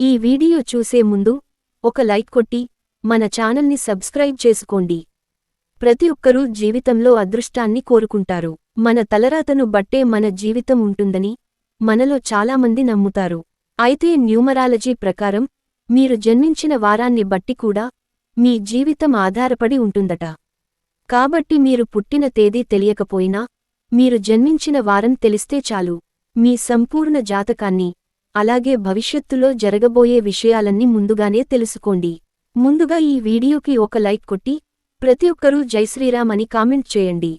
ఈ వీడియో చూసే ముందు ఒక లైక్ కొట్టి మన ఛానల్ని సబ్స్క్రైబ్ చేసుకోండి. ప్రతి ఒక్కరూ జీవితంలో అదృష్టాన్ని కోరుకుంటారు. మన తలరాతను బట్టే మన జీవితం ఉంటుందని మనలో చాలామంది నమ్ముతారు. అయితే న్యూమరాలజీ ప్రకారం మీరు జన్మించిన వారాన్ని బట్టి కూడా మీ జీవితం ఆధారపడి ఉంటుందట. కాబట్టి మీరు పుట్టిన తేదీ తెలియకపోయినా మీరు జన్మించిన వారం తెలిస్తే చాలు. మీ సంపూర్ణ జాతకాన్ని అలాగే భవిష్యత్తులో జరగబోయే విషయాలన్నీ ముందుగానే తెలుసుకోండి. ముందుగా ఈ వీడియోకి ఒక లైక్ కొట్టి ప్రతి ఒక్కరూ జైశ్రీరామ్ అని కామెంట్ చేయండి.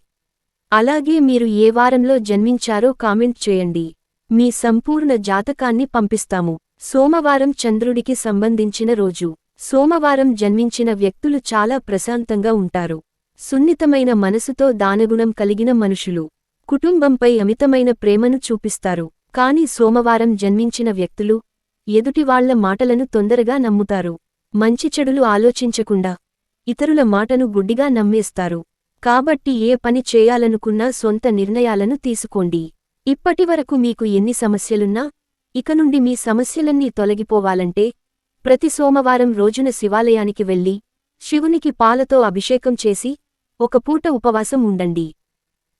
అలాగే మీరు ఏ వారంలో జన్మించారో కామెంట్ చేయండి. మీ సంపూర్ణ జాతకాన్ని పంపిస్తాము. సోమవారం చంద్రుడికి సంబంధించిన రోజు. సోమవారం జన్మించిన వ్యక్తులు చాలా ప్రశాంతంగా ఉంటారు. సున్నితమైన మనసుతో దానగుణం కలిగిన మనుషులు. కుటుంబంపై అమితమైన ప్రేమను చూపిస్తారు. కాని సోమవారం జన్మించిన వ్యక్తులు ఎదుటివాళ్ళ మాటలను తొందరగా నమ్ముతారు. మంచి చెడులు ఆలోచించకుండా ఇతరుల మాటను గుడ్డిగా నమ్మేస్తారు. కాబట్టి ఏ పని చేయాలనుకున్నా సొంత నిర్ణయాలను తీసుకోండి. ఇప్పటివరకు మీకు ఎన్ని సమస్యలున్నా ఇక నుండి మీ సమస్యలన్నీ తొలగిపోవాలంటే ప్రతి సోమవారం రోజున శివాలయానికి వెళ్ళి శివునికి పాలతో అభిషేకం చేసి ఒక పూట ఉపవాసం ఉండండి.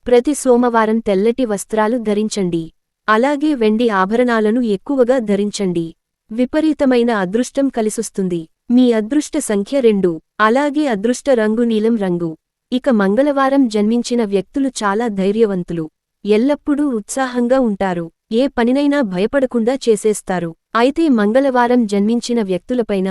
ప్రతి సోమవారం తెల్లటి వస్త్రాలు ధరించండి. అలాగే వెండి ఆభరణాలను ఎక్కువగా ధరించండి. విపరీతమైన అదృష్టం కలిసొస్తుంది. మీ అదృష్ట సంఖ్య రెండు. అలాగే అదృష్ట రంగు నీలం రంగు. ఇక మంగళవారం జన్మించిన వ్యక్తులు చాలా ధైర్యవంతులు. ఎల్లప్పుడూ ఉత్సాహంగా ఉంటారు. ఏ పనినైనా భయపడకుండా చేసేస్తారు. అయితే మంగళవారం జన్మించిన వ్యక్తులపైన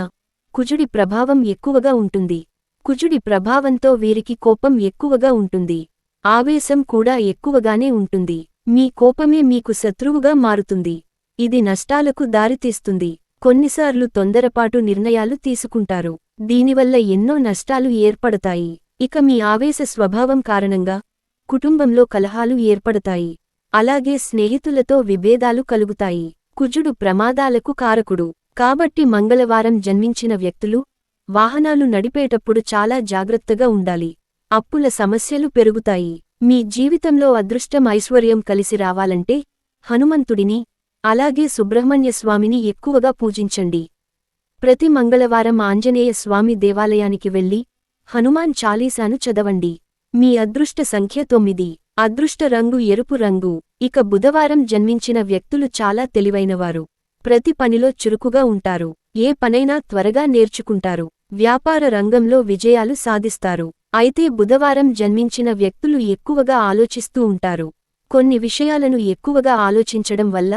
కుజుడి ప్రభావం ఎక్కువగా ఉంటుంది. కుజుడి ప్రభావంతో వీరికి కోపం ఎక్కువగా ఉంటుంది. ఆవేశం కూడా ఎక్కువగానే ఉంటుంది. మీ కోపమే మీకు శత్రువుగా మారుతుంది. ఇది నష్టాలకు దారితీస్తుంది. కొన్నిసార్లు తొందరపాటు నిర్ణయాలు తీసుకుంటారు. దీనివల్ల ఎన్నో నష్టాలు ఏర్పడతాయి. ఇక మీ ఆవేశ స్వభావం కారణంగా కుటుంబంలో కలహాలు ఏర్పడతాయి. అలాగే స్నేహితులతో విభేదాలు కలుగుతాయి. కుజుడు ప్రమాదాలకు కారకుడు. కాబట్టి మంగళవారం జన్మించిన వ్యక్తులు వాహనాలు నడిపేటప్పుడు చాలా జాగ్రత్తగా ఉండాలి. అప్పుల సమస్యలు పెరుగుతాయి. మీ జీవితంలో అదృష్టం ఐశ్వర్యం కలిసి రావాలంటే హనుమంతుడిని అలాగే సుబ్రహ్మణ్య స్వామిని ఎక్కువగా పూజించండి. ప్రతి మంగళవారం ఆంజనేయ స్వామి దేవాలయానికి వెళ్ళి హనుమాన్ చాలీసాను చదవండి. మీ అదృష్ట సంఖ్య తొమ్మిది. అదృష్ట రంగు ఎరుపు రంగు. ఇక బుధవారం జన్మించిన వ్యక్తులు చాలా తెలివైనవారు. ప్రతి పనిలో చురుకుగా ఉంటారు. ఏ పనైనా త్వరగా నేర్చుకుంటారు. వ్యాపార రంగంలో విజయాలు సాధిస్తారు. అయితే బుధవారం జన్మించిన వ్యక్తులు ఎక్కువగా ఆలోచిస్తూ ఉంటారు. కొన్ని విషయాలను ఎక్కువగా ఆలోచించడం వల్ల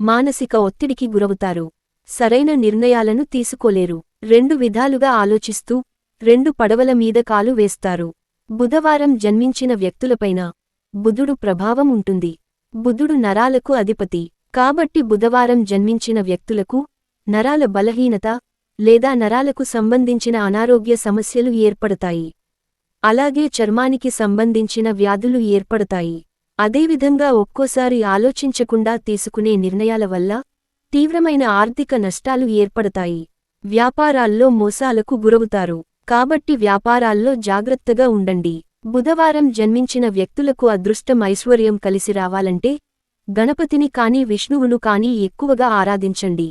మానసిక ఒత్తిడికి గురవుతారు. సరైన నిర్ణయాలను తీసుకోలేరు. రెండు విధాలుగా ఆలోచిస్తూ రెండు పడవల మీద కాలు వేస్తారు. బుధవారం జన్మించిన వ్యక్తులపైన బుధుడు ప్రభావం ఉంటుంది. బుధుడు నరాలకు అధిపతి. కాబట్టి బుధవారం జన్మించిన వ్యక్తులకు నరాల బలహీనత లేదా నరాలకు సంబంధించిన అనారోగ్య సమస్యలు ఏర్పడతాయి. అలాగే చర్మానికి సంబంధించిన వ్యాధులు ఏర్పడతాయి. అదేవిధంగా ఒక్కోసారి ఆలోచించకుండా తీసుకునే నిర్ణయాల వల్ల తీవ్రమైన ఆర్థిక నష్టాలు ఏర్పడతాయి. వ్యాపారాల్లో మోసాలకు గురవుతారు. కాబట్టి వ్యాపారాల్లో జాగ్రత్తగా ఉండండి. బుధవారం జన్మించిన వ్యక్తులకు అదృష్టం ఐశ్వర్యం కలిసి రావాలంటే గణపతిని కాని విష్ణువును కాని ఎక్కువగా ఆరాధించండి.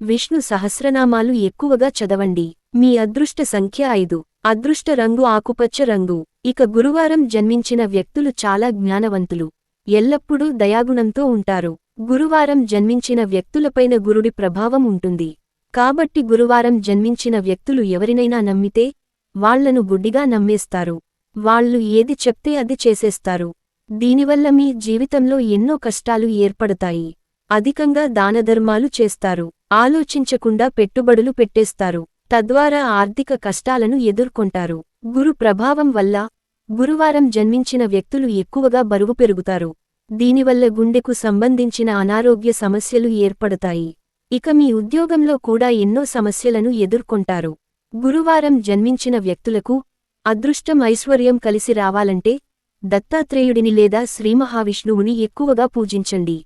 విష్ణు సహస్రనామాలు ఎక్కువగా చదవండి. మీ అదృష్ట సంఖ్య ఐదు. అదృష్ట రంగు ఆకుపచ్చ రంగు. ఇక గురువారం జన్మించిన వ్యక్తులు చాలా జ్ఞానవంతులు. ఎల్లప్పుడూ దయాగుణంతో ఉంటారు. గురువారం జన్మించిన వ్యక్తులపైన గురుడి ప్రభావం ఉంటుంది. కాబట్టి గురువారం జన్మించిన వ్యక్తులు ఎవరినైనా నమ్మితే వాళ్ళను గుడ్డిగా నమ్మేస్తారు. వాళ్ళు ఏది చెప్తే అది చేసేస్తారు. దీనివల్ల మీ జీవితంలో ఎన్నో కష్టాలు ఏర్పడతాయి. అధికంగా దానధర్మాలు చేస్తారు. ఆలోచించకుండా పెట్టుబడులు పెట్టేస్తారు. తద్వారా ఆర్థిక కష్టాలను ఎదుర్కొంటారు. గురు ప్రభావం వల్ల గురువారం జన్మించిన వ్యక్తులు ఎక్కువగా బరువు పెరుగుతారు. దీనివల్ల గుండెకు సంబంధించిన అనారోగ్య సమస్యలు ఏర్పడతాయి. ఇక మీ ఉద్యోగంలో కూడా ఎన్నో సమస్యలను ఎదుర్కొంటారు. గురువారం జన్మించిన వ్యక్తులకు అదృష్టం ఐశ్వర్యం కలిసి రావాలంటే దత్తాత్రేయుడిని లేదా శ్రీమహావిష్ణువుని ఎక్కువగా పూజించండి.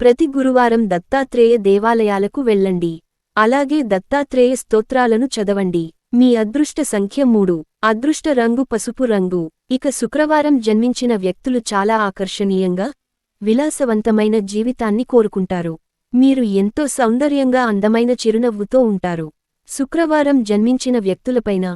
ప్రతి గురువారం దత్తాత్రేయ దేవాలయాలకు వెళ్ళండి. అలాగే దత్తాత్రేయ స్తోత్రాలను చదవండి. మీ అదృష్ట సంఖ్య మూడు. అదృష్ట రంగు పసుపు రంగు. ఇక శుక్రవారం జన్మించిన వ్యక్తులు చాలా ఆకర్షణీయంగా విలాసవంతమైన జీవితాన్ని కోరుకుంటారు. మీరు ఎంతో సౌందర్యంగా అందమైన చిరునవ్వుతో ఉంటారు. శుక్రవారం జన్మించిన వ్యక్తులపైన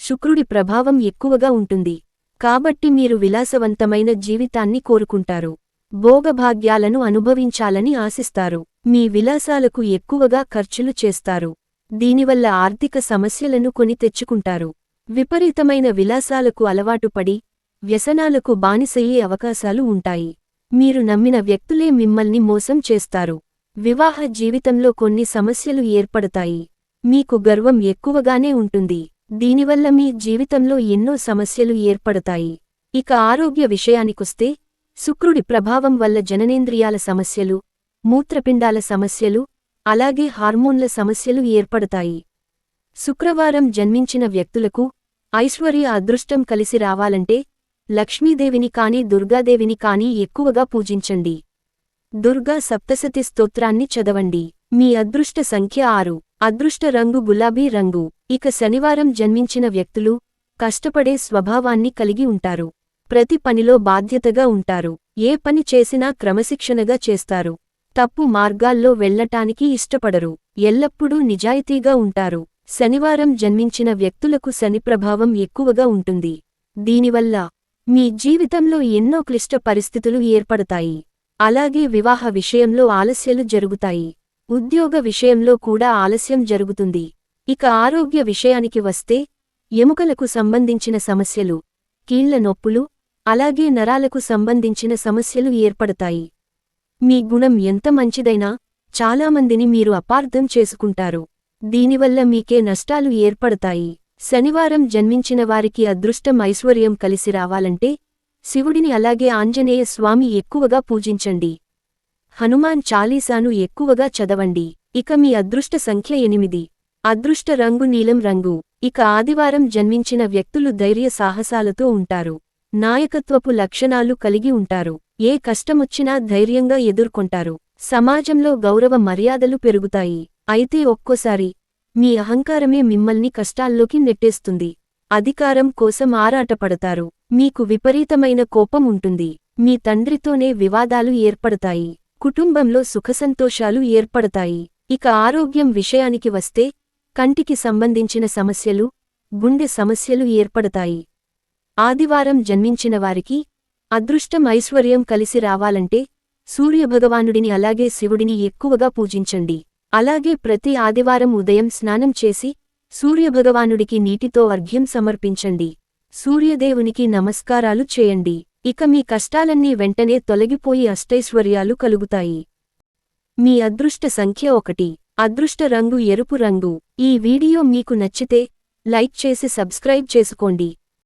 శుక్రుడి ప్రభావం ఎక్కువగా ఉంటుంది. కాబట్టి మీరు విలాసవంతమైన జీవితాన్ని కోరుకుంటారు. భోగభాగ్యాలను అనుభవించాలని ఆశిస్తారు. మీ విలాసాలకు ఎక్కువగా ఖర్చులు చేస్తారు. దీనివల్ల ఆర్థిక సమస్యలను కొని తెచ్చుకుంటారు. విపరీతమైన విలాసాలకు అలవాటుపడి వ్యసనాలకు బానిసయ్యే అవకాశాలు ఉంటాయి. మీరు నమ్మిన వ్యక్తులే మిమ్మల్ని మోసం చేస్తారు. వివాహ జీవితంలో కొన్ని సమస్యలు ఏర్పడతాయి. మీకు గర్వం ఎక్కువగానే ఉంటుంది. దీనివల్ల మీ జీవితంలో ఎన్నో సమస్యలు ఏర్పడతాయి. ఇక ఆరోగ్య విషయానికొస్తే శుక్రుడి ప్రభావం వల్ల జననేంద్రియాల సమస్యలు మూత్రపిండాల సమస్యలు అలాగే హార్మోన్ల సమస్యలు ఏర్పడతాయి. శుక్రవారం జన్మించిన వ్యక్తులకు ఐశ్వర్య అదృష్టం కలిసి రావాలంటే లక్ష్మీదేవిని కాని దుర్గాదేవిని కాని ఎక్కువగా పూజించండి. దుర్గా సప్తసతి స్తోత్రాన్ని చదవండి. మీ అదృష్ట సంఖ్య ఆరు. అదృష్ట రంగు గులాబీ రంగు. ఇక శనివారం జన్మించిన వ్యక్తులు కష్టపడే స్వభావాన్ని కలిగి ఉంటారు. ప్రతి పనిలో బాధ్యతగా ఉంటారు. ఏ పని చేసినా క్రమశిక్షణగా చేస్తారు. తప్పు మార్గాల్లో వెళ్ళటానికి ఇష్టపడరు. ఎల్లప్పుడూ నిజాయితీగా ఉంటారు. శనివారం జన్మించిన వ్యక్తులకు శని ప్రభావం ఎక్కువగా ఉంటుంది. దీనివల్ల మీ జీవితంలో ఎన్నో క్లిష్ట పరిస్థితులు ఏర్పడతాయి. అలాగే వివాహ విషయంలో ఆలస్యాలు జరుగుతాయి. ఉద్యోగ విషయంలో కూడా ఆలస్యం జరుగుతుంది. ఇక ఆరోగ్య విషయానికి వస్తే ఎముకలకు సంబంధించిన సమస్యలు కీళ్ళ నొప్పులు అలాగే నరాలకు సంబంధించిన సమస్యలు ఏర్పడతాయి. మీ గుణం ఎంత మంచిదైనా చాలామందిని మీరు అపార్థం చేసుకుంటారు. దీనివల్ల మీకే నష్టాలు ఏర్పడతాయి. శనివారం జన్మించిన వారికి అదృష్టం ఐశ్వర్యం కలిసి రావాలంటే శివుడిని అలాగే ఆంజనేయ స్వామి ఎక్కువగా పూజించండి. హనుమాన్ చాలీసాను ఎక్కువగా చదవండి. ఇక మీ అదృష్ట సంఖ్య ఎనిమిది. అదృష్ట రంగు నీలం రంగు. ఇక ఆదివారం జన్మించిన వ్యక్తులు ధైర్య సాహసాలతో ఉంటారు. నాయకత్వపు లక్షణాలు కలిగి ఉంటారు. ఏ కష్టమొచ్చినా ధైర్యంగా ఎదుర్కొంటారు. సమాజంలో గౌరవ మర్యాదలు పెరుగుతాయి. అయితే ఒక్కోసారి మీ అహంకారమే మిమ్మల్ని కష్టాల్లోకి నెట్టేస్తుంది. అధికారం కోసం ఆరాటపడతారు. మీకు విపరీతమైన కోపం ఉంటుంది. మీ తండ్రితోనే వివాదాలు ఏర్పడతాయి. కుటుంబంలో సుఖసంతోషాలు ఏర్పడతాయి. ఇక ఆరోగ్యం విషయానికి వస్తే కంటికి సంబంధించిన సమస్యలు గుండె సమస్యలు ఏర్పడతాయి. ఆదివారం జన్మించిన వారికి అదృష్టం ఐశ్వర్యం కలిసి రావాలంటే సూర్యభగవానుడిని అలాగే శివుడిని ఎక్కువగా పూజించండి. అలాగే ప్రతి ఆదివారం ఉదయం స్నానం చేసి సూర్యభగవానుడికి నీటితో అర్ఘ్యం సమర్పించండి. సూర్యదేవునికి నమస్కారాలు చేయండి. ఇక మీ కష్టాలన్నీ వెంటనే తొలగిపోయి అష్టైశ్వర్యాలు కలుగుతాయి. మీ అదృష్ట సంఖ్య ఒకటి. అదృష్ట రంగు ఎరుపు రంగు. ఈ వీడియో మీకు నచ్చితే లైక్ చేసి సబ్స్క్రైబ్ చేసుకోండి.